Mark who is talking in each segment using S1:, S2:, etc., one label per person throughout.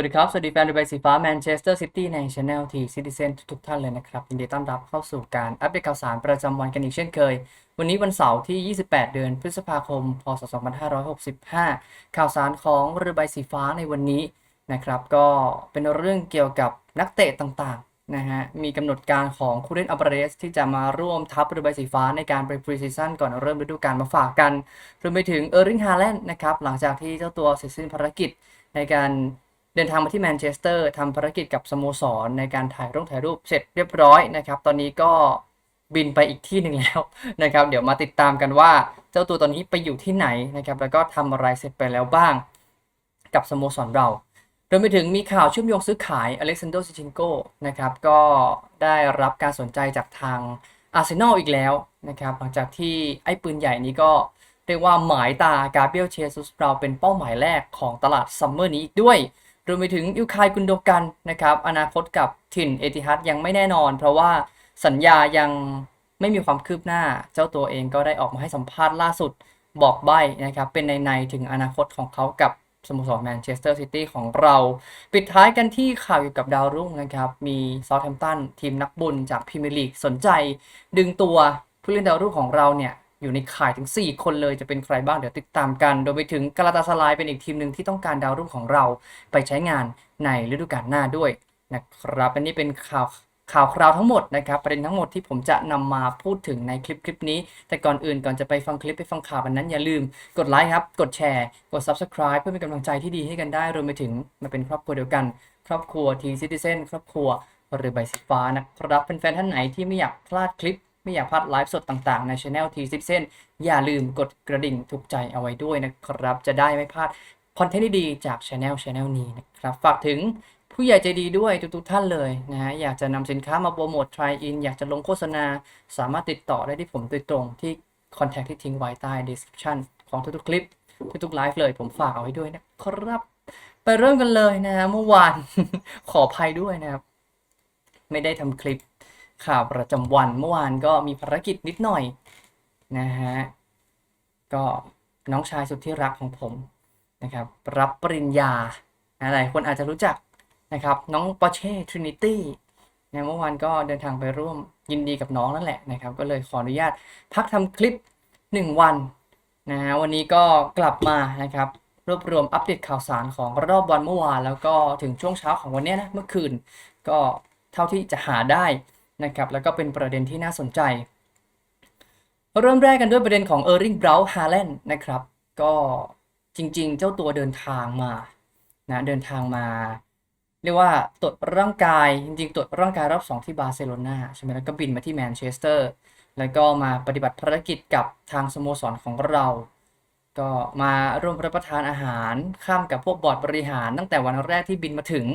S1: วัสดีครับ สวัสดีแฟนเรือใบสีฟ้าแมนเชสเตอร์ซิตี้ในช anel ทีซิติเซนทุกท่านเลยนะครับ ยินดีต้อนรับเข้าสู่การอัปเดตข่าวสารประจำวันกันอีกเช่นเคย วันนี้วันเสาร์ที่ 28 เดือนพฤษภาคม พศ 2565 ข่าวสารของเรือใบสีฟ้าในวันนี้นะครับ ก็เป็นเรื่องเกี่ยวกับนักเตะต่างๆนะฮะ มีกำหนดการของคูเรนอัลเบเรสที่จะมาร่วมทัพเรือใบสีฟ้าในการไปพรีซีซั่นก่อนเริ่มฤดูกาลมาฝากกันรวมไปถึงเออร์ริงฮาแลนด์นะครับหลังจากที่เจ้าตัวเสร็จสิ้นภารกิจในการ เดินทางมาที่แมนเชสเตอร์ทำภารกิจกับสโมสรในการถ่ายรูปถ่ายรูปเสร็จเรียบร้อยนะครับ ตอนนี้ก็บินไปอีกที่หนึ่งแล้วนะครับ เดี๋ยวมาติดตามกันว่าเจ้าตัวตอนนี้ไปอยู่ที่ไหนนะครับ แล้วก็ทำอะไรเสร็จไปแล้วบ้าง กับสโมสรเรารวมไปถึงมีข่าวเชื่อมโยงซื้อขายอเล็กซานโดซิชินโกนะครับ ก็ได้รับการสนใจจากทางอาร์เซนอลอีกแล้วนะครับ หลังจากที่ไอ้ปืนใหญ่นี้ก็เรียกว่าหมายตากาเบียลเชซุสเราเป็นเป้าหมายแรกของตลาดซัมเมอร์นี้อีกด้วย รวมไปถึงอิลคายกุนโดกันนะครับ อนาคตกับถิ่นเอติฮัดยังไม่แน่นอน เพราะว่าสัญญายังไม่มีความคืบหน้า เจ้าตัวเองก็ได้ออกมาให้สัมภาษณ์ล่าสุดบอกใบ้นะครับ เป็นในในๆถึงอนาคตของเขากับสโมสรแมนเชสเตอร์ซิตี้ของเรา ปิดท้ายกันที่ข่าวเกี่ยวกับดาวรุ่งนะครับ มีซาท์แฮมป์ตันทีมนักบุญจากพรีเมียร์ลีกสนใจ ดึงตัวผู้เล่นดาวรุ่งของเราเนี่ย อยู่ในข่ายถึง 4 คนเลยจะเป็นใครบ้างเดี๋ยวติดตามกัน โดยไปถึงกาลาตาสลายเป็นอีกทีมหนึ่งที่ต้องการดาวรุ่งของเราไปใช้งานในฤดูกาลหน้าด้วยนะครับอันนี้เป็นข่าวข่าวคราวทั้งหมดนะครับประเด็นทั้งหมดที่ผมจะนำมาพูดถึงในคลิปคลิปนี้ แต่ก่อนอื่นก่อนจะไปฟังคลิปไปฟังข่าววันนั้นอย่าลืม กดไลค์ครับ กดแชร์ กด Subscribe เพื่อเป็นกำลังใจที่ดีให้กันได้รวมไปถึงมาเป็นครอบครัวเดียวกัน ครอบครัวทีซิติเซนครอบครัวเรือใบสีฟ้านะครับเป็นแฟนท่านไหนที่ไม่อยากพลาดคลิป ไม่อยากพลาดไลฟ์สดต่างๆ ในช anel T Citizen อย่าลืมกดกระดิ่งถูกใจเอาไว้ด้วยนะครับ จะได้ไม่พลาดคอนเทนต์ดีๆจากช anel channel นี้นะครับ ฝากถึงผู้ใหญ่ใจดีด้วยทุกๆท่านเลยนะฮะอยากจะนำสินค้ามาโปรโมท try in อยากจะลงโฆษณา สามารถติดต่อได้ที่ผมโดยตรงที่ contact ที่ทิ้งไว้ใต้ description ของทุกๆคลิปทุกๆไลฟ์เลยผมฝากเอาไว้ด้วยนะครับ ไปเริ่มกันเลยนะฮะเมื่อวาน ขออภัยด้วยนะครับ ไม่ได้ทำคลิป ข่าวประจำวันเมื่อวานก็มีภารกิจนิดหน่อยนะฮะก็น้องชายสุดที่รักของผมนะครับรับปริญญานะหลายคนอาจจะรู้จักนะครับน้องปอเช่ทรินิตี้นะเมื่อวานก็เดินทางไปร่วมยินดีกับน้องนั่นแหละนะครับ ก็เลยขออนุญาตพักทำคลิป 1 วันนะฮะวันนี้ก็กลับมานะครับรวบรวมอัปเดตข่าวสารของรอบวันเมื่อวาน แล้วก็ถึงช่วงเช้าของวันนี้นะเมื่อคืน ก็เท่าที่จะหาได้ นะครับแล้วก็เป็นประเด็นที่น่าสนใจ เริ่มแรกกันด้วยประเด็นของเออร์ริงบราวน์ฮาแลนด์นะครับก็จริงๆ เจ้าตัวเดินทางมานะเดินทางมา เรียกว่าตรวจร่างกายจริงๆตรวจร่างกายรอบ2ที่บาร์เซโลนาใช่ไหมแล้วก็บินมาที่แมนเชสเตอร์ แล้วก็มาปฏิบัติภารกิจกับทางสโมสรของเรา ก็มาร่วมรับประทานอาหารข้ามกับพวกบอร์ดบริหาร ตั้งแต่วันแรกที่บินมาถึง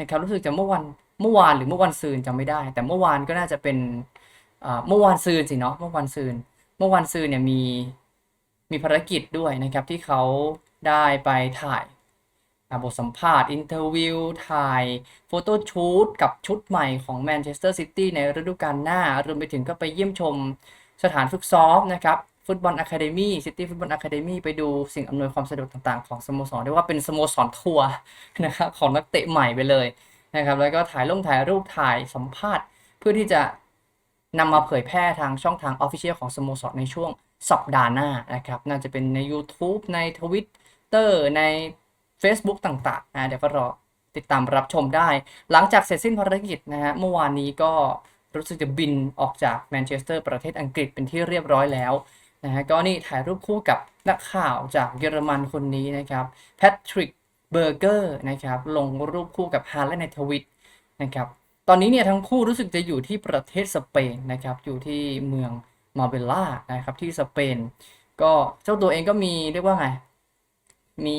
S1: นะครับรู้สึกจะเมื่อวัน เมื่อวานหรือเมื่อวันซืนจำไม่ได้ แต่เมื่อวานก็น่าจะเป็นเมื่อวานซืนสิเนาะเมื่อวันซืน เมื่อวันซืนเนี่ยมีมีภารกิจด้วยนะครับที่เขาได้ไปถ่ายบทสัมภาษณ์อินเทอร์วิวถ่ายโฟโต้ชูตกับชุดใหม่ของแมนเชสเตอร์ซิตี้ในฤดูกาลหน้ารวมไปถึงก็ไปเยี่ยมชมสถานฝึกซ้อมนะครับฟุตบอลอะคาเดมี่ซิตี้ฟุตบอลอะคาเดมี่ไปดูสิ่งอำนวยความสะดวกต่างๆ ของสโมสรเรียกว่าเป็นสโมสรทัวร์นะครับของนักเตะใหม่ไปเลย นะครับแล้วก็ถ่ายลงถ่ายรูปถ่ายสัมภาษณ์ เพื่อที่จะนำมาเผยแพร่ทางช่องทาง Official ของสโมสรในช่วงสัปดาห์หน้านะครับ น่าจะเป็นใน YouTube ใน Twitter ใน Facebook ต่างๆนะเดี๋ยวก็รอติดตามรับชมได้ หลังจากเสร็จสิ้นภารกิจนะฮะเมื่อวานนี้ก็รู้สึกจะบินออกจากแมนเชสเตอร์ประเทศอังกฤษเป็นที่เรียบร้อยแล้วนะฮะก็นี่ถ่ายรูปคู่กับนักข่าวจากเยอรมันคนนี้นะครับแพทริก เบอร์เกอร์นะครับลงรูปคู่กับฮาร์และในทวิตนะครับตอนนี้เนี่ยทั้งคู่รู้สึกจะอยู่ที่ประเทศสเปนนะครับอยู่ที่เมืองมาเบลล่านะครับที่สเปน ก็เจ้าตัวเองก็มีเรียกว่าไงมี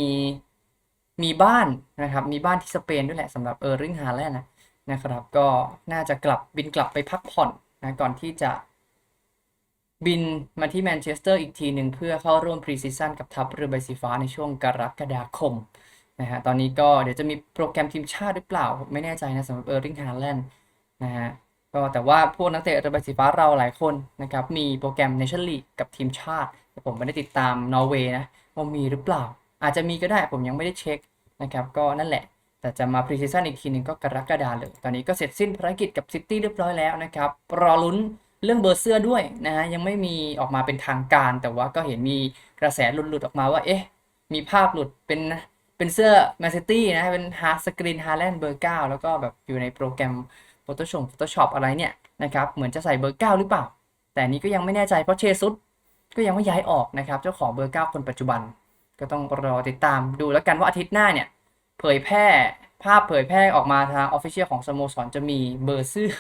S1: มีบ้านนะครับมีบ้านที่สเปนด้วยแหละสำหรับเออร์ริงฮาแลนด์นะนะครับ ก็น่าจะกลับบินกลับไปพักผ่อนนะก่อนที่จะบินมาที่แมนเชสเตอร์อีกทีหนึ่งเพื่อเข้าร่วมพรีซีซั่นกับทัพเรือใบสีฟ้าในช่วงกรกฎาคม นะฮะตอนนี้ก็เดี๋ยวจะมีโปรแกรมทีมชาติหรือเปล่า ไม่แน่ใจนะสำหรับเออร์ริงฮาแลนด์นะฮะก็แต่ว่าพวกนักเตะรือใบสีฟ้าเราหลายคนนะครับมีโปรแกรมเนชั่นลีกกับทีมชาติ แต่ผมไม่ได้ติดตามนอร์เวย์นะว่ามีหรือเปล่า อาจจะมีก็ได้ผมยังไม่ได้เช็คนะครับก็นั่นแหละ แต่จะมาพรีซีซั่นอีกทีหนึ่งก็กรกฎาเลย ตอนนี้ก็เสร็จสิ้นภารกิจกับซิตี้เรียบร้อยแล้วนะครับรอลุ้นเรื่องเบอร์เสื้อด้วยนะฮะยังไม่มีออกมาเป็นทางการ แต่ว่าก็เห็นมีกระแสหลุดๆออกมาว่าเอ๊ะมีภาพหลุดเป็น เป็นเสื้อแมนซิตี้นะเป็นฮาร์สกรีนฮาร์แลนด์เบอร์เก้าแล้วก็แบบอยู่ในโปรแกรม Photoshop Photoshop อะไรเนี่ยนะครับเหมือนจะใส่เบอร์เก้าหรือเปล่า แต่นี้ก็ยังไม่แน่ใจเพราะเชซุสก็ยังไม่ย้ายออกนะครับ เจ้าของเบอร์เก้าคนปัจจุบัน ก็ต้องรอติดตามดูแล้วกันว่าอาทิตย์หน้าเนี่ย เผยแพร่ภาพเผยแพร่ออกมาทางออฟฟิเชียลของสโมสรจะมีเบอร์เสื้อ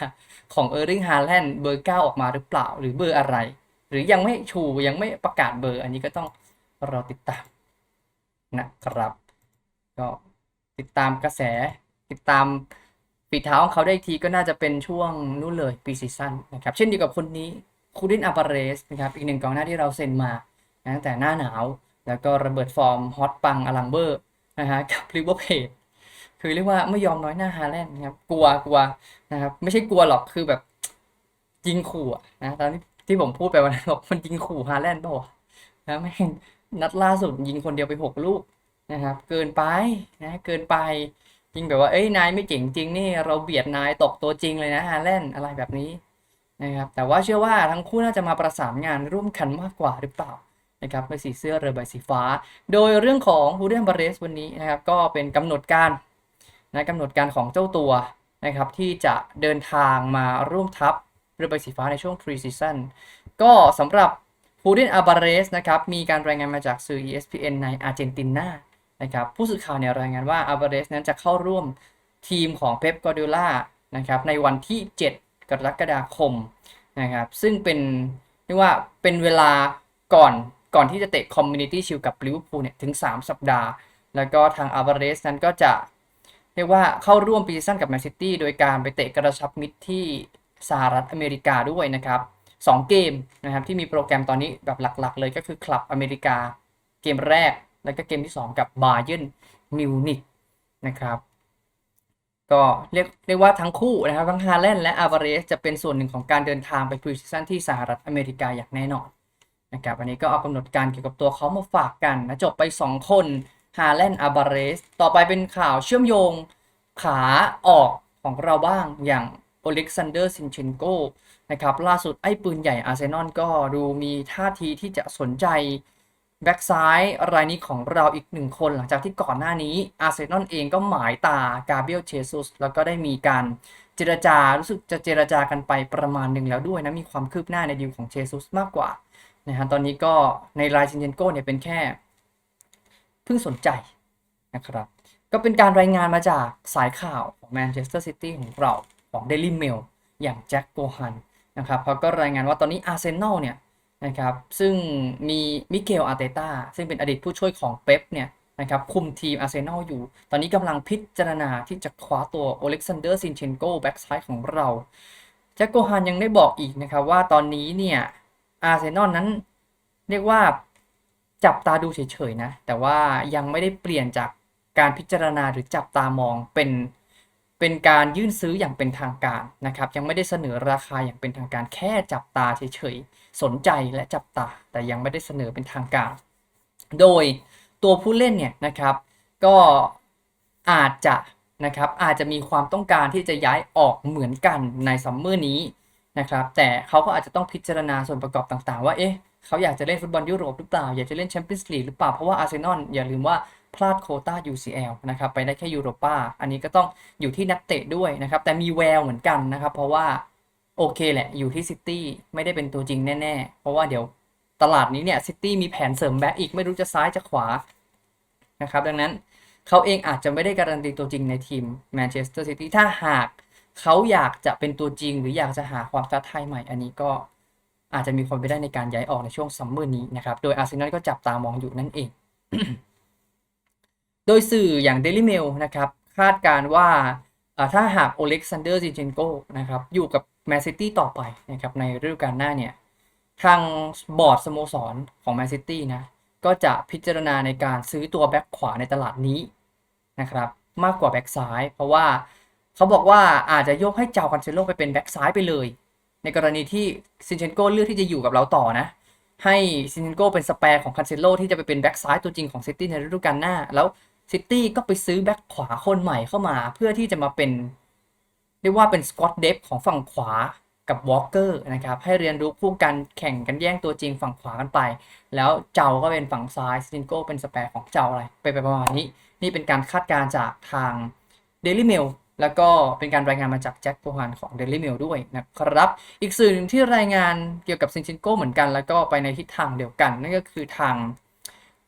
S1: ของเออร์ริงฮาร์แลนด์เบอร์9ออกมาหรือเปล่า หรือเบอร์อะไร หรือยังไม่ชูยังไม่ประกาศเบอร์ อันนี้ก็ต้องรอติดตามนะครับ ก็ติดตามกระแสติดตามฝีเท้าของเขาได้ทีก็น่าจะเป็นช่วงนู้นเลยปีซีซั่นนะครับ เช่นเดียวกับคนนี้คูรินอาบาเรสนะครับอีกหนึ่งกองหน้าที่เราเซ็นมานะตั้งแต่หน้าหนาว แล้วก็ระเบิดฟอร์มฮอตปังอลังเบอร์นะฮะกับลิเวอร์เพจคือเรียกว่าไม่ยอมน้อยหน้าฮาแลนด์นะครับกลัวกลัวนะครับไม่ใช่กลัวหรอกคือแบบยิงขู่นะตอนที่ที่ผมพูดไปวันนั้นบอกมันยิงขู่ฮาแลนด์เปล่าวะนะแม่งนัดล่าสุดยิงคนเดียวไปหกลูก นะครับ เกินไปนะเกินไปยิงแบบว่าเอ้ยนายไม่เจ๋งจริงนี่เราเบียดนายตกตัวจริงเลยนะฮาแลนด์อะไรแบบนี้นะครับแต่ว่าเชื่อว่าทั้งคู่น่าจะมาประสานงานร่วมกันมากกว่าหรือเปล่านะครับใบสีเสื้อเรือใบสีฟ้า โดยเรื่องของฮูเดนบาเรสวันนี้นะครับก็เป็นกำหนดการนะกำหนดการของเจ้าตัวนะครับที่จะเดินทางมาร่วมทัพเรือใบสีฟ้าในช่วง pre season ก็สำหรับฮูเดนอาบาเรสนะครับมีการรายงานมาจากสื่อ ESPN ในอาร์เจนตินา นะครับผู้สื่อข่าวเนี่ยรายงานว่าอาบเรสนั้นจะเข้าร่วมทีมของเป๊ปกอร์ดิโอลานะครับในวันที่ 7 กรกฎาคมนะครับซึ่งเป็นเรียกว่าเป็นเวลาก่อนก่อนที่จะเตะคอมมูนิตี้ชิลกับลิเวอร์พูลเนี่ยถึง 3 สัปดาห์ แล้วก็ทางอา v าเรสนั้นก็จะเรียกว่าเข้าร่วมปีซีซั่นกับแมนซิตี้โดยการไปเตะกระชับมิตรที่สหรัฐอเมริกาด้วยนะครับ2เกมนะครับที่มีโปรแกรมตอนนี้แบบหลักๆ เลยก็คือคลับอเมริกาเกมแรก แล้วก็เกมที่ 2 กับบาเยิร์นมิวนิกนะครับก็เรียกเรียกว่าทั้งคู่นะครับทั้งฮาแลนด์และอา v าเรสจะเป็นส่วนหนึ่งของการเดินทางไปพรีซีซั่นที่สหรัฐอเมริกาอย่างแน่นอนนะครับอันนี้ก็เอากำหนดการเกี่ยวกับตัวเขามาฝากกันนะจบไป 2 คนฮาแลนด์อาบาเรสต่อไปเป็นข่าวเชื่อมโยงขาออกของเราบ้างอย่างโอเล็กซานเดอร์ซินเชนโกนะครับล่าสุดไอ้ปืนใหญ่อาร์เซนอลก็ดูมีท่าทีที่จะสนใจ แบ็กซ้ายรายนี้ของเราอีกหนึ่งคนหลังจากที่ก่อนหน้านี้อาร์เซนอลเองก็หมายตากาเบียลเชซุสแล้วก็ได้มีการเจรจารู้สึกจะเจรจากันไปประมาณหนึ่งแล้วด้วยนะ มีความคืบหน้าในดีลของเชซุสมากกว่านะฮะตอนนี้ก็ในรายชินเจนโก้เนี่ยเป็นแค่เพิ่งสนใจนะครับ ก็เป็นการรายงานมาจากสายข่าวของแมนเชสเตอร์ซิตี้ของเราของ Daily Mail อย่างแจ็คโกฮันนะครับเขาก็รายงานว่าตอนนี้อาร์เซนอลเนี่ย นะครับ ซึ่งมีมิเกลอาร์เตต้าซึ่งเป็นอดีตผู้ช่วยของเป๊ปเนี่ยนะครับคุมทีมอาร์เซนอลอยู่ ตอนนี้กำลังพิจารณาที่จะคว้าตัวโอเล็กซานเดอร์ซินเชนโกแบ็กซ้ายของเราแจ็คโกฮันยังได้บอกอีกนะครับว่าตอนนี้เนี่ยอาร์เซนอลนั้นเรียกว่าจับตาดูเฉยๆนะ แต่ว่ายังไม่ได้เปลี่ยนจากการพิจารณาหรือจับตามองเป็น เป็นการยื่นซื้ออย่างเป็นทางการนะครับ ยังไม่ได้เสนอราคาอย่างเป็นทางการแค่จับตาเฉยๆ สนใจและจับตา แต่ยังไม่ได้เสนอเป็นทางการ โดยตัวผู้เล่นเนี่ยนะครับก็อาจจะนะครับอาจจะมีความต้องการที่จะย้ายออกเหมือนกันในซัมเมอร์นี้นะครับแต่เขาก็อาจจะต้องพิจารณาส่วนประกอบต่างๆ ว่าเอ๊ะเขาอยากจะเล่นฟุตบอลยุโรปหรือเปล่า อยากจะเล่นแชมเปี้ยนส์ลีกหรือเปล่า เพราะว่าอาร์เซนอลอย่าลืมว่า พลาดโคต้า UCL นะครับไปได้แค่ยูโรปาอันนี้ก็ต้องอยู่ที่นักเตะด้วยนะครับ แต่มีแววเหมือนกันนะครับ เพราะว่าโอเคแหละอยู่ที่ซิตี้ไม่ได้เป็นตัวจริงแน่ๆ เพราะว่าเดี๋ยวตลาดนี้เนี่ยซิตี้มีแผนเสริมแบ็กอีกไม่รู้จะซ้ายจะขวานะครับ ดังนั้นเขาเองอาจจะไม่ได้การันตีตัวจริงในทีมแมนเชสเตอร์ซิตี้ถ้าหากเขาอยากจะเป็นตัวจริง หรืออยากจะหาความท้าทายใหม่ อันนี้ก็อาจจะมีความไปได้ในการย้ายออกในช่วงซัมเมอร์นี้นะครับ โดยอาร์เซนอลก็จับตามองอยู่นั่นเอง โดยสื่ออย่าง Daily Mail นะครับคาดการว่าถ้าหากโอเล็กซานเดอร์ซินเชนโกนะครับอยู่กับแมนซิตี้ต่อไปนะครับในฤดูกาลหน้าเนี่ยทางบอร์ดสโมสรของแมนซิตี้นะก็จะพิจารณาในการซื้อตัวแบ็คขวาในตลาดนี้นะครับมากกว่าแบ็คซ้าย เพราะว่าเขาบอกว่าอาจจะยกให้เจ้าคันเซโลไปเป็นแบ็กซ้ายไปเลย ในกรณีที่ซินเชนโกเลือกที่จะอยู่กับเราต่อนะให้ซินเชนโกเป็นสเปร์ของคันเซโลที่จะไปเป็นแบ็กซ้ายตัวจริงของซิตี้ในฤดูกาลหน้าแล้ว ซิตี้ก็ไปซื้อแบ็คขวาคนใหม่เข้ามา เพื่อที่จะมาเป็นเรียกว่าเป็นสกอตเดฟของฝั่งขวากับวอลเกอร์นะครับให้เรียนรู้คู่กันแข่งกันแย่งตัวจริงฝั่งขวากันไป แล้วเจ้าก็เป็นฝั่งซ้ายซินโก้เป็นสแปรของเจ้าอะไรไปไปประมาณนี้ นี่เป็นการคาดการณ์จากทาง Daily Mail แล้วก็เป็นการรายงานมาจากแจ็คโบฮานของ Daily Mail ด้วยนะครับ อีกสื่อหนึ่งที่รายงานเกี่ยวกับซินชินโก้เหมือนกัน แล้วก็ไปในทิศทางเดียวกัน นั่นก็คือทาง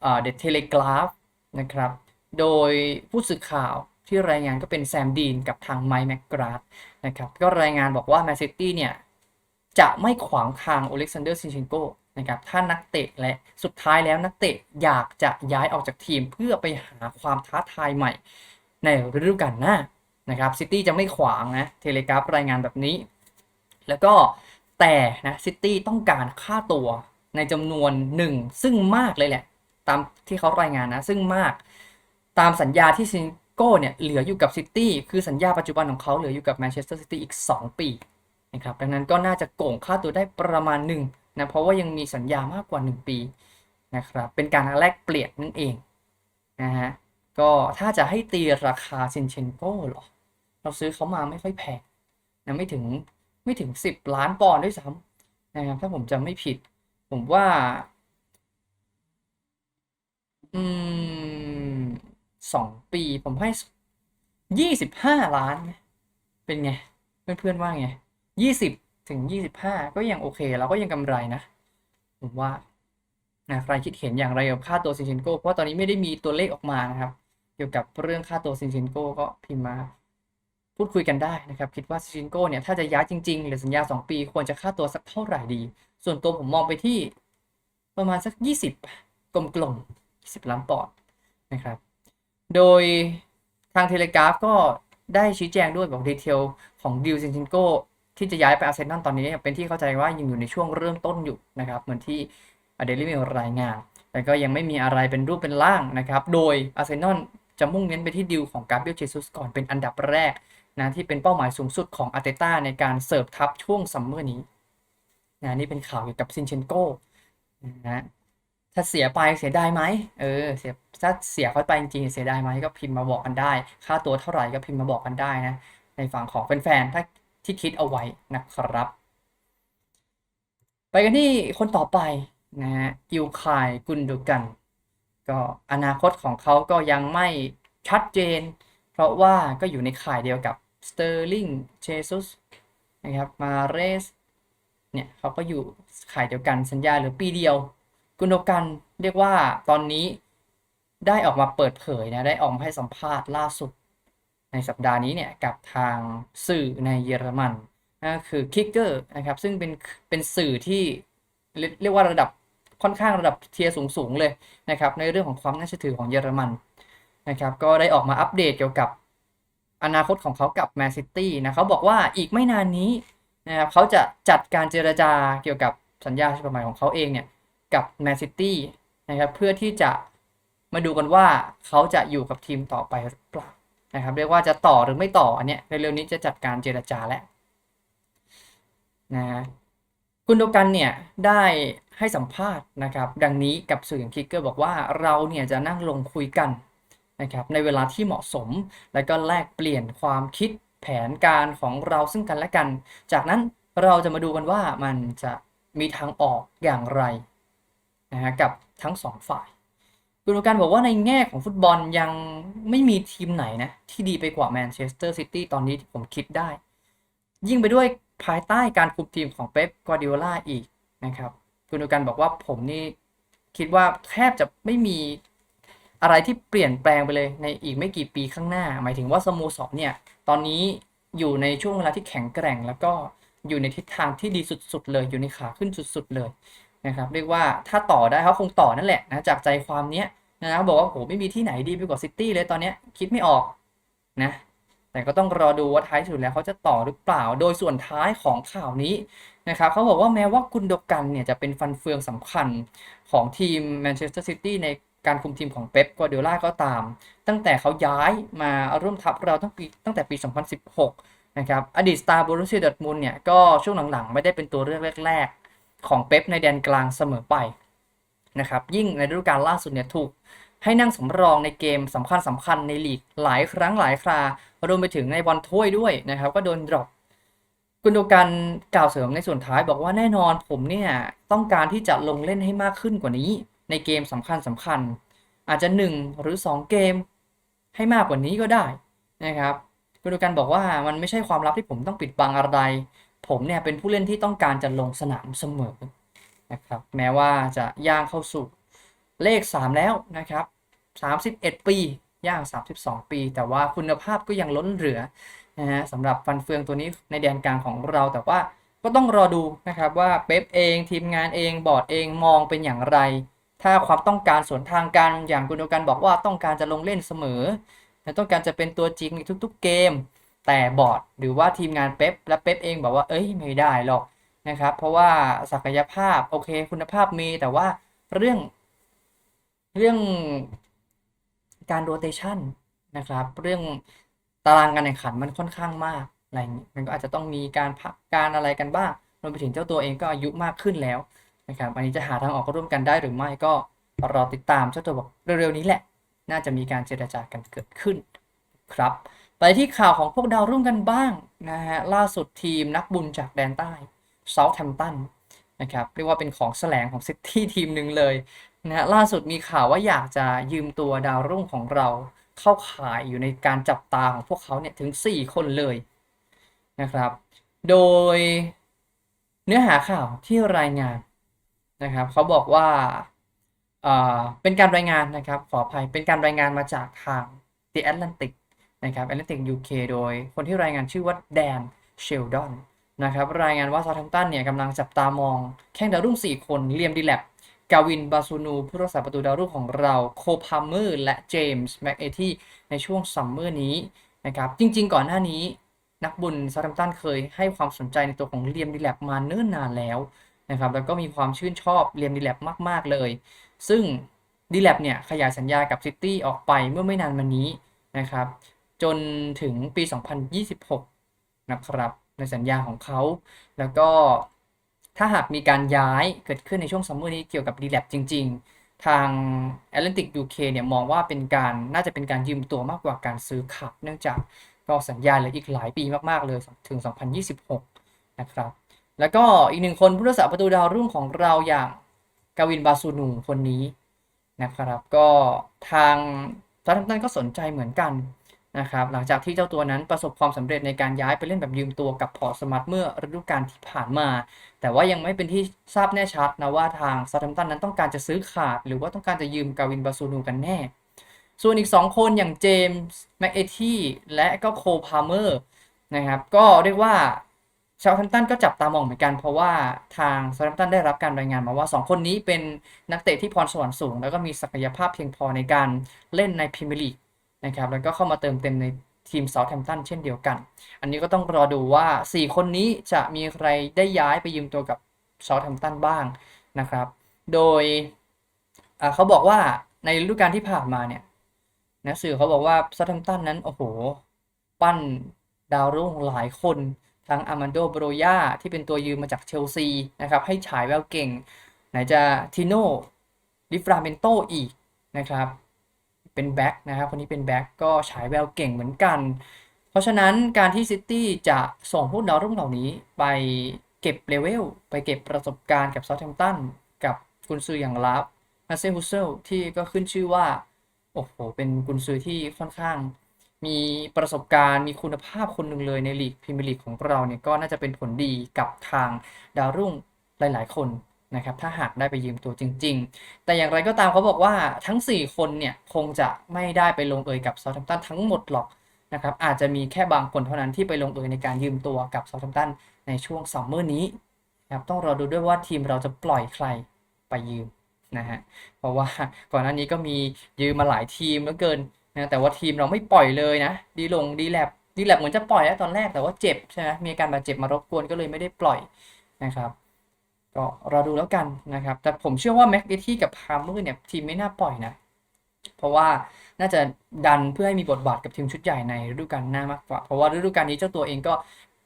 S1: เอ่อ The Telegraph นะครับ โดยผู้สื่อข่าวที่รายงานก็เป็นแซมดีนกับทางไมค์แมกกราดนะครับก็รายงานบอกว่าแมนซิตี้เนี่ย จะไม่ขวางทางโอเล็กซานเดอร์ซินเชนโกนะครับถ้านักเตะและสุดท้ายแล้วนักเตะอยากจะย้ายออกจากทีมเพื่อไปหาความท้าทายใหม่ในฤดูกาลหน้านะครับซิตี้จะไม่ขวางนะเทเลกราฟรายงานแบบนี้ แล้วก็แต่นะซิตี้ต้องการค่าตัวในจำนวนหนึ่งซึ่งมากเลยแหละ ตามที่เขารายงานนะ ซึ่งมาก ตามสัญญาที่ซินโก้เนี่ยเหลืออยู่กับซิตี้คือสัญญาปัจจุบันของเขาเหลืออยู่กับแมนเชสเตอร์ซิตี้อีก 2 ปีนะครับดังนั้นก็น่าจะโก่งค่าตัวได้ประมาณหนึ่งนะเพราะว่ายังมีสัญญามากกว่า 1 ปีนะครับเป็นการแลกเปลี่ยนนั่นเองนะฮะก็ถ้าจะให้ตีราคาซินเชนโก้หรอ เราซื้อเขามาไม่ค่อยแพงนะไม่ถึงไม่ถึง 10 ล้านปอนด์ด้วยซ้ำนะครับถ้าผมจำไม่ผิด ผมว่า อืม สองปีผมให้ยี่สิบห้าล้านไหมเป็นไง เพื่อนๆว่าไงยี่สิบถึงยี่สิบห้าก็ยังโอเค เราก็ยังกำไรนะ ผมว่านะใครคิดเห็นอย่างไรกับค่าตัวซินเชนโกเพราะว่าตอนนี้ไม่ได้มีตัวเลขออกมานะครับ เกี่ยวกับเรื่องค่าตัวซินเชนโกก็พิมพ์มาพูดคุยกันได้นะครับ คิดว่าซินเชนโกเนี่ยถ้าจะย้ายจริงๆหรือสัญญา 2 ปีควรจะค่าตัวสักเท่าไหร่ดี ส่วนตัวผมมองไปที่ประมาณสัก 20 กลมๆ20 ล้านปอนด์นะครับ โดยทางเทเลกราฟก็ได้ชี้แจงด้วยบอกดีเทลของดิวซินชินโกที่จะย้ายไปอาร์เซนอลตอนนี้เป็นที่เข้าใจว่ายังอยู่ในช่วงเริ่มต้นอยู่นะครับ เหมือนที่เดลิเมลรายงาน แต่ก็ยังไม่มีอะไรเป็นรูปเป็นร่างนะครับ โดยอาร์เซนอลจะมุ่งเน้นไปที่ดิวของกาเบรียลเจซุสก่อนเป็นอันดับแรกนะที่เป็นเป้าหมายสูงสุดของอาร์เตต้าในการเสิร์ฟทัพช่วงซัมเมอร์นี้นะนี่เป็นข่าวเกี่ยวกับซินเชนโกนะ ถ้าเสียไปเสียไดายไหมเออเสียถ้าเสียเขาไปจริงๆเสียไดายไหมก็พิมพ์มาบอกกันได้ ค่าตัวเท่าไหร่ก็พิมพ์มาบอกกันได้นะ ในฝั่งของแฟนๆถ้าที่คิดเอาไว้นะครับ ไปกันที่คนต่อไปนะฮะอิวคายกุนดูกัน ก็อนาคตของเขาก็ยังไม่ชัดเจน เพราะว่าก็อยู่ในข่ายเดียวกับสเตอร์ลิงเชซุสนะครับมาเรสเนี่ยเขาก็อยู่ข่ายเดียวกันสัญญาเหลือปีเดียว กุนโดกันเรียกว่าตอนนี้ได้ออกมาเปิดเผยนะได้ออกมาให้สัมภาษณ์ล่าสุด ในสัปดาห์นี้เนี่ยกับทางสื่อในเยอรมันนั่นคือคิกเกอร์นะครับซึ่งเป็นเป็นสื่อที่เรียกเรียกว่าระดับค่อนข้างระดับเทียร์สูงๆเลยนะครับในเรื่องของความน่าเชื่อถือของเยอรมันนะครับก็ได้ออกมาอัปเดตเกี่ยวกับอนาคตของเขากับแมนซิตี้นะเขาบอกว่าอีกไม่นานนี้นะครับเขาจะจัดการเจรจาเกี่ยวกับสัญญาฉบับใหม่ของเขาเองเนี่ย กับแมนซิตี้นะครับเพื่อที่จะมาดูกันว่าเขาจะอยู่กับทีมต่อไปหรือเปล่านะครับเรียกว่าจะต่อหรือไม่ต่ออันเนี้ยเร็วๆนี้จะจัดการเจรจาแล้วนะคุณโดกันเนี่ยได้ให้สัมภาษณ์นะครับ ดังนี้กับสื่ออย่างคิกเกอร์บอกว่าเราเนี่ยจะนั่งลงคุยกันนะครับในเวลาที่เหมาะสม แล้วก็แลกเปลี่ยนความคิดแผนการของเราซึ่งกันและกัน จากนั้นเราจะมาดูกันว่ามันจะมีทางออกอย่างไร นะฮะกับทั้งสองฝ่ายกุนการบอกว่าในแง่ของฟุตบอลยังไม่มีทีมไหนนะที่ดีไปกว่าแมนเชสเตอร์ซิตี้ตอนนี้ที่ผมคิดได้ ยิ่งไปด้วยภายใต้การคุมทีมของเป๊ปกวดิโอลาอีกนะครับกุนการบอกว่าผมนี่คิดว่าแทบจะไม่มีอะไรที่เปลี่ยนแปลงไปเลยในอีกไม่กี่ปีข้างหน้า หมายถึงว่าสโมสรเนี่ย ตอนนี้อยู่ในช่วงเวลาที่แข็งแกร่ง แล้วก็อยู่ในทิศทางที่ดีสุดๆเลย อยู่ในขาขึ้นสุดๆเลย นะครับเรียกว่าถ้าต่อได้เขาคงต่อนั่นแหละนะจากใจความเนี้ยนะบอกว่าโหไม่มีที่ไหนดีไปกว่าซิตี้เลยตอนเนี้ยคิดไม่ออกนะแต่ก็ต้องรอดูว่าท้ายสุดแล้วเขาจะต่อหรือเปล่า โดยส่วนท้ายของข่าวนี้นะครับเขาบอกว่าแม้ว่ากุนดกันเนี่ยจะเป็นฟันเฟืองสำคัญของทีมแมนเชสเตอร์ซิตี้ในการคุมทีมของเป๊ปกัวาร์ดิโอลาก็ตาม ตั้งแต่เขาย้ายมาร่วมทัพเราตั้งปีตั้งแต่ปี 2016 นะครับ อดีตสตาร์บรูเซียดอร์ทมุนเนี่ย ก็ช่วงหลังๆ ไม่ได้เป็นตัวเลือกแรก ของเป๊ปในแดนกลางเสมอไปนะครับยิ่งในฤดูกาลล่าสุดเนี่ยถูกให้นั่งสำรองในเกมสำคัญสำคัญในลีกหลายครั้งหลายครารวมไปถึงในบอลถ้วยด้วยนะครับ ก็โดนดรอปกุนโดกันกล่าวเสริมในส่วนท้ายบอกว่าแน่นอนผมเนี่ยต้องการที่จะลงเล่นให้มากขึ้นกว่านี้ ในเกมสำคัญสำคัญ อาจจะ 1 หรือ 2 เกมให้มากกว่านี้ก็ได้นะครับกุนโดกันบอกว่ามันไม่ใช่ความลับที่ผมต้องปิดบังอะไร ผมเนี่ยเป็นผู้เล่นที่ต้องการจะลงสนามเสมอนะครับแม้ว่าจะย่างเข้าสู่เลข 3 แล้วนะครับ 31 ปีย่าง 32 ปี แต่ว่าคุณภาพก็ยังล้นเหลือนะฮะสำหรับฟันเฟืองตัวนี้ในแดนกลางของเราแต่ว่าก็ต้องรอดูนะครับว่าเป๊ปเองทีมงานเองบอร์ดเองมองเป็นอย่างไร ถ้าความต้องการสวนทางกันอย่างกุนโดกันบอกว่าต้องการจะลงเล่นเสมอและต้องการจะเป็นตัวจริงในทุกๆเกม แต่บอร์ดหรือว่าทีมงานเป๊ปและเป๊ปเองบอกว่าเอ้ยไม่ได้หรอกนะครับ เพราะว่าศักยภาพโอเคคุณภาพมีแต่ว่าเรื่อง เรื่องการโรเตชันนะครับ เรื่องตารางการแข่งขันมันค่อนข้างมากอะไรนี้มันก็อาจจะต้องมีการพักการอะไรกันบ้างรวมไปถึงเจ้าตัวเองก็อายุมากขึ้นแล้วนะครับอันนี้จะหาทางออกร่วมกันได้หรือไม่ก็รอติดตามเจ้าตัวบอกเร็วๆนี้แหละ น่าจะมีการเจรจากันเกิดขึ้นครับ ไปที่ข่าวของพวกดาวรุ่งกันบ้างนะฮะล่าสุดทีมนักบุญจากแดนใต้เซาท์แฮมป์ตันนะครับเรียกว่าเป็นของแสลงของซิตี้ทีมหนึ่งเลยนะฮะล่าสุดมีข่าวว่าอยากจะยืมตัวดาวรุ่งของเราเข้าข่ายอยู่ในการจับตาของพวกเขาเนี่ยถึง 4 คนเลยนะครับ โดยเนื้อหาข่าวที่รายงานนะครับเขาบอกว่าเอ่อเป็นการรายงานนะครับขออภัยเป็นการรายงานมาจากทาง The Atlantic นะครับ Atlantic UK โดยคนที่รายงานชื่อว่าแดนเชลดอนนะครับรายงานว่าซาทัมตันเนี่ยกำลังจับตามอง แข้งดาวรุ่ง 4 คนเลียมดีแลบกาวินบาซูนู ผู้รักษาประตูดาวรุ่งของเรา โคพาเมอร์และเจมส์แม็กเอที่ในช่วงซัมเมอร์นี้นะครับจริง ๆ ก่อนหน้านี้ นักบุญซาทัมตันเคยให้ความสนใจในตัวของเลียมดีแลบมาเนิ่นนานแล้วนะครับแล้วก็มีความชื่นชอบเลียมดีแลบมาก ๆ เลย ซึ่งดีแลบเนี่ยขยายสัญญากับซิตี้ออกไปเมื่อไม่นานมานี้นะครับ จนถึงปี 2026 นะครับ ในสัญญาของเขา แล้วก็ถ้าหากมีการย้ายเกิดขึ้นในช่วงซัมเมอร์นี้เกี่ยวกับดีแลบจริง ๆ ทาง Atlantic UK เนี่ยมองว่าเป็นการน่าจะเป็นการยืมตัวมากกว่าการซื้อขาดเนื่องจากก็สัญญาเหลืออีกหลายปีมากๆเลยถึง 2026 นะครับ แล้วก็อีกหนึ่งคนผู้รักษาประตูดาวรุ่งของเราอย่างกาวินบาซูนูคนนี้นะครับ ก็ทางซาทัมตันก็สนใจเหมือนกัน นะครับหลังจากที่เจ้าตัวนั้นประสบความสำเร็จในการย้ายไปเล่นแบบยืมตัวกับพอร์ตสมัตเมื่อฤดูกาลที่ผ่านมา แต่ว่ายังไม่เป็นที่ทราบแน่ชัดนะว่าทางซาทัมตันนั้นต้องการจะซื้อขาด หรือว่าต้องการจะยืมกาวินบาซูนูกันแน่ ส่วนอีก 2 คนอย่างเจมส์แมคเอที่และก็โคพาเมอร์นะครับก็เรียกว่าชาวทัมตันก็จับตามองเหมือนกันเพราะว่าทางซาทัมตันได้รับการรายงานมาว่า 2 คนนี้เป็นนักเตะที่พรสวรรค์สูง แล้วก็มีศักยภาพเพียงพอในการเล่นในพรีเมียร์ลีก นะครับแล้วก็เข้ามาเติมเต็มในทีมเซาท์แฮมป์ตันเช่นเดียวกัน อันนี้ก็ต้องรอดูว่า 4 คนนี้จะมีใครได้ย้ายไปยืมตัวกับเซาท์แฮมป์ตันบ้างนะครับ โดยเขาบอกว่าในฤดูกาลที่ผ่านมาเนี่ยนะสื่อเขาบอกว่าเซาท์แฮมป์ตันนั้นโอ้โห ปั้นดาวรุ่งหลายคนทั้งอามันโดโบรยาที่เป็นตัวยืมมาจากเชลซีนะครับให้ฉายแววเก่ง ไหนจะทิโน่ดิฟราเมนโตอีกนะครับ เป็นแบ็กนะครับคนนี้เป็นแบ็กก็ฉายแววเก่งเหมือนกัน เพราะฉะนั้นการที่ซิตี้จะส่งพวกดาวรุ่งเหล่านี้ไปเก็บเลเวลไปเก็บประสบการณ์กับเซาท์แฮมป์ตันกับกุนซืออย่างลับมาเซฮุเซลที่ก็ขึ้นชื่อว่า โอ้โห เป็นกุนซือที่ค่อนข้าง มีประสบการณ์มีคุณภาพคนหนึ่งเลยในลีกพรีเมียร์ลีกของเราเนี่ยก็น่าจะเป็นผลดีกับทางดาวรุ่งหลาย ๆ คน นะครับถ้าหากได้ไปยืมตัวจริง ๆ แต่อย่างไรก็ตามเขาบอกว่าทั้ง 4 คนเนี่ยคงจะไม่ได้ไปลงเอยกับซาท์แฮมตันทั้งหมดหรอกนะครับอาจจะมีแค่บางคนเท่านั้นที่ไปลงเอยในการยืมตัวกับซาท์แฮมตันในช่วงซัมเมอร์นี้นะครับต้องรอดูด้วยว่าทีมเราจะปล่อยใครไปยืมนะฮะเพราะว่าก่อนหน้านี้ก็มียืมมาหลายทีมแล้วเกินนะแต่ว่าทีมเราไม่ปล่อยเลยนะ ดีลงดีแลบดีแลบเหมือนจะปล่อยแล้วตอนแรกแต่ว่าเจ็บใช่ไหมมีอาการบาดเจ็บมารบกวนก็เลยไม่ได้ปล่อยนะครับ ก็รอดูแล้วกันนะครับ แต่ผมเชื่อว่าแม็กเอที่กับพาร์เมอร์เนี่ยทีมไม่น่าปล่อยนะ เพราะว่าน่าจะดันเพื่อให้มีบทบาทกับทีมชุดใหญ่ในฤดูกาลหน้ามากกว่า เพราะว่าฤดูกาลนี้เจ้าตัวเองก็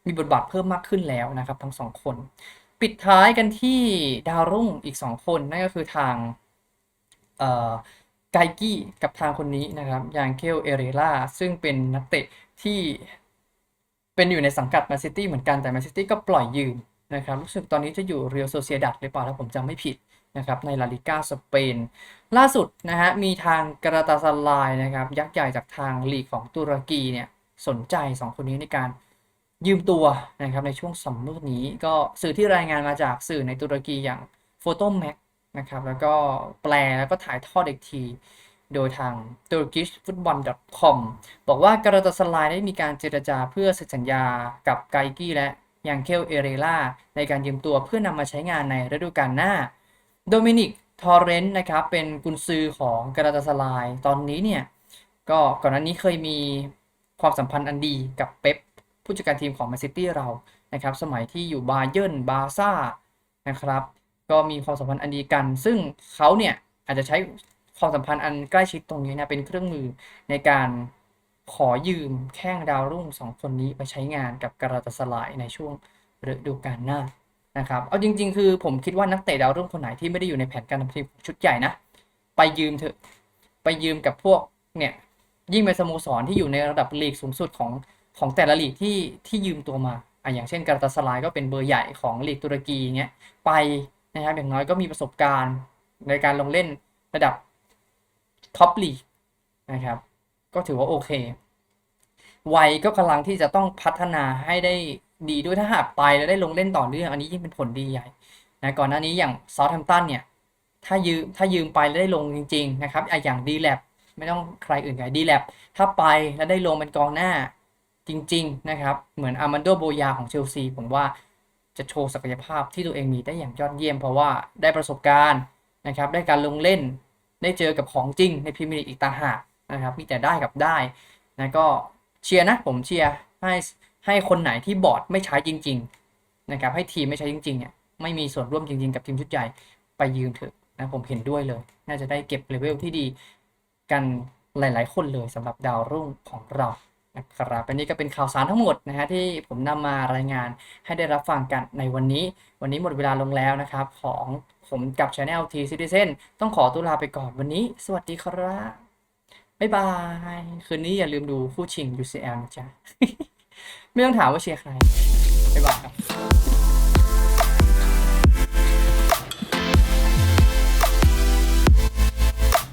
S1: มีบทบาทเพิ่มมากขึ้นแล้วนะครับ ทั้งสองคน ปิดท้ายกันที่ดาวรุ่งอีก 2 คนนั่นก็คือทางไกกี้กับทางคนนี้นะครับยางเคลเอเรล่าซึ่งเป็นนักเตะที่เป็นอยู่ในสังกัดแมนซิตี้เหมือนกันแต่แมนซิตี้ก็ปล่อยยืม นะครับรู้สึกตอนนี้จะอยู่เรียลโซเซียดัดหรือเปล่าถ้าผมจำไม่ผิดนะครับในลาลิก้าสเปนล่าสุดนะฮะมีทางกราตาซาลายนะครับยักษ์ใหญ่จากทางลีกของตุรกีเนี่ยสนใจ 2 คนนี้ในการยืมตัวนะครับในช่วงซัมมอร์นี้ก็สื่อที่รายงานมาจากสื่อในตุรกีอย่าง p h o t o m a c นะครับแล้วก็แปลแล้วก็ถ่ายทอดอีกที โดยทาง Turkish Football com บอกว่ากราตาสลายได้มีการเจรจาเพื่อเซ็นสัญญากับไกกี้และ ยังเคลเอเรล่าในการยืมตัวเพื่อนำมาใช้งานในฤดูกาลหน้า โดมินิก ทอร์เรนต์นะครับ เป็นกุนซือของกราตาสลาย ตอนนี้เนี่ย ก็ก่อนหน้านี้เคยมีความสัมพันธ์อันดีกับเป๊ปผู้จัดการทีมของแมนซิตี้เรานะครับ สมัยที่อยู่บาเยิร์นบาซ่านะครับ ก็มีความสัมพันธ์อันดีกัน ซึ่งเขาเนี่ยอาจจะใช้ความสัมพันธ์อันใกล้ชิดตรงนี้นะเป็นเครื่องมือในการ ขอยืมแข้งดาวรุ่งสองคนนี้ไปใช้งานกับกราตาสลายในช่วงฤดูกาลหน้านะครับ เอาจริง ๆ คือผมคิดว่านักเตะดาวรุ่งคนไหนที่ไม่ได้อยู่ในแผนการทำทีมชุดใหญ่นะ ไปยืมเถอะ ไปยืมกับพวกเนี่ยยิ่งเป็นสโมสรที่อยู่ในระดับลีกสูงสุดของของแต่ละลีกที่ที่ยืมตัวมาอะอย่างเช่นกาตาสลายก็เป็นเบอร์ใหญ่ของลีกตุรกีเงี้ยไปนะครับอย่างน้อยก็มีประสบการณ์ในการลงเล่นระดับท็อปลีกนะครับ ก็ถือว่าโอเค วัยก็กำลังที่จะต้องพัฒนาให้ได้ดีด้วยถ้าหากไปแล้วได้ลงเล่นต่อเนื่องอันนี้ยิ่งเป็นผลดีใหญ่นะก่อนหน้านี้อย่างซอ t แ a มตันเนี่ยถ้ายืมถ้ายืมไปแล้วได้ลงจริง ๆ นะครับอะอย่างดีแลบไม่ต้องใครอื่นไกลดีแลบถ้าไปแล้วได้ลงเป็นกองหน้าจริง ๆ นะครับ เหมือนอามันโดโบยาของเชลซีผมว่าจะโชว์ศักยภาพที่ตัวเองมีได้อย่างยอดเยี่ยม เพราะว่าได้ประสบการณ์นะครับ ได้การลงเล่น ได้เจอกับของจริงในพรีเมียร์ลีกอีกต่างหาก นะครับมีแต่ได้กับได้นะก็เชียร์นะผมเชียร์ให้ให้คนไหนที่บอร์ดไม่ใช้จริง ๆนะครับให้ทีมไม่ใช้จริงๆเนี่ยไม่มีส่วนร่วมจริง ๆ กับทีมชุดใหญ่ไปยืมเถอะนะผมเห็นด้วยเลย น่าจะได้เก็บเลเวลที่ดีกันหลาย ๆ คนเลยสำหรับดาวรุ่งของเรานะครับอันนี้ก็เป็นข่าวสารทั้งหมดนะฮะที่ผมนำมารายงานให้ได้รับฟังกันในวันนี้ วันนี้หมดเวลาลงแล้วนะครับ ของผมกับ Channel T Citizen ต้องขอตัวลาไปก่อนวันนี้ สวัสดีครับ บ๊ายบาย คืนนี้อย่าลืมดูคู่ชิง UCL นะจ๊ะ ไม่ต้องถามว่าเชียร์ใครบ๊ายบายครับ